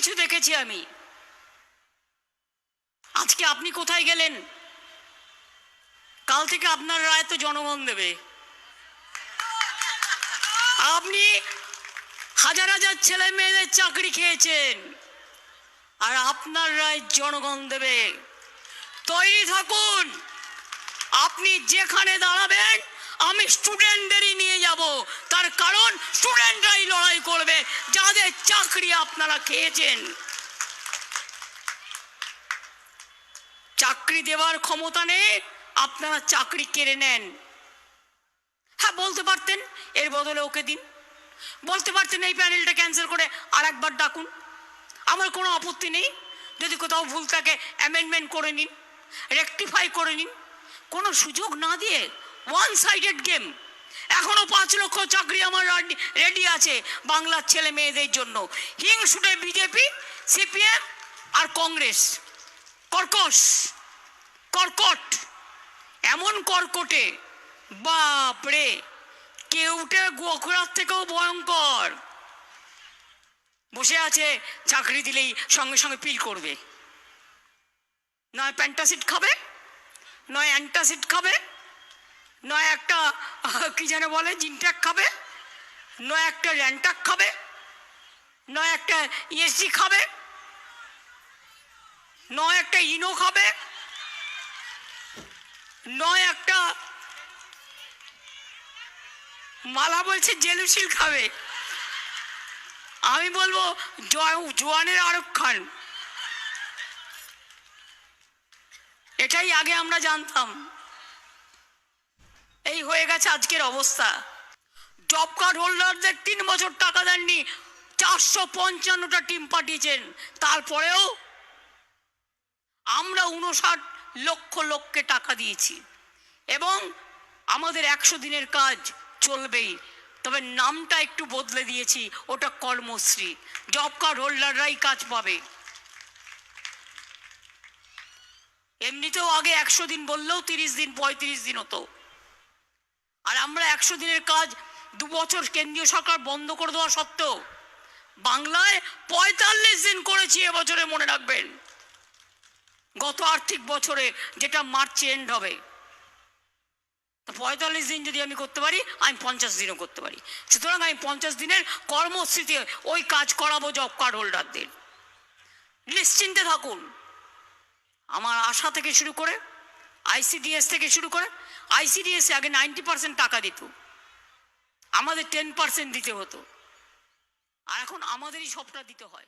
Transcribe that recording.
কিছু দেখেছি আমি। আজকে আপনি কোথায় গেলেন? কাল থেকে আপনার রায় তো জনগণ দেবে। আপনি হাজার হাজার ছেলে মেয়েদের চাকরি খেয়েছেন আর আপনার রায় জনগণ দেবে। তৈরি থাকুন। আপনি যেখানে দাঁড়াবেন, আমি স্টুডেন্টদেরই নিয়ে যাব। তার কারণ স্টুডেন্টরাই লড়াই করবে। চাকরি আপনারা খেয়েছেন। চাকরি দেওয়ার ক্ষমতা নেই, আপনারা চাকরি কেড়ে নেন। হ্যাঁ বলতে পারতেন, এর বদলে ওকে দিন। বলতে পারতেন, এই প্যানেলটা ক্যান্সেল করে আর একবার ডাকুন। আমার কোনো আপত্তি নেই। যদি কোথাও ভুল থাকে অ্যামেন্ডমেন্ট করে নিন রেকটিফাই করে নিন। কোনো সুযোগ না দিয়ে ওয়ান সাইডেড গেম এখনও পাঁচ লক্ষ চাকরি আমার রেডি আছে বাংলার ছেলে মেয়েদের জন্য। হিংসুটে বিজেপি, সিপিএম আর কংগ্রেস। কর্কশ, কর্কট, এমন কর্কটে, বাপরে, কেউটে গোখরার থেকেও ভয়ঙ্কর। বসে আছে, চাকরি দিলেই সঙ্গে সঙ্গে পিল করবে। নয় প্যান্টাসিড খাবে, নয় অ্যান্টাসিড খাবে নয় একটা কি যেন বলে জিনট্যাক খাবে। নয় একটা র্যান্টাক খাবে। নয় একটা ইএসজি খাবে। নয় একটা ইনো খাবে। নয় একটা মালা বলছে জেলুশিল খাবে। আমি বলব, জয়- জোয়ানের আরব খান। এটাই আগে আমরা জানতাম। এই হয়ে গেছে আজকের অবস্থা। জব কার্ড হোল্ডারদের তিন বছর টাকা দেননি, চারশো পঞ্চান্নটা টিম পাঠিয়েছেন। তারপরেও আমরা উনষাট লক্ষ লোককে টাকা দিয়েছি এবং আমাদের একশো দিনের কাজ চলবেই। তবে নামটা একটু বদলে দিয়েছি, ওটা কর্মশ্রী। জব কার্ড হোল্ডাররাই কাজ পাবে। এমনিতেও আগে একশো দিন বললেও তিরিশ দিন, পঁয়ত্রিশ দিন হতো। আর আমরা একশো দিনের কাজ দু বছর কেন্দ্রীয় সরকার বন্ধ করে দেওয়া সত্ত্বেও বাংলায় পঁয়তাল্লিশ দিন করেছি এবছরে মনে রাখবেন। গত আর্থিক বছরে যেটা মার্চে এন্ড হবে। পঁয়তাল্লিশ দিন যদি আমি করতে পারি, আমি পঞ্চাশ দিনও করতে পারি। সুতরাং আমি পঞ্চাশ দিনের কর্মস্থিতি ওই কাজ করাবো জব কার্ড হোল্ডারদের নিশ্চিন্তে থাকুন। আমার আশা থেকে শুরু করে আইসিডিএস থেকে শুরু করে আইসিডিএস আগে নাইনটি পার্সেন্ট টাকা দিত। আমাদের টেন পার্সেন্ট দিতে হতো। আর এখন আমাদেরই সবটা দিতে হয়।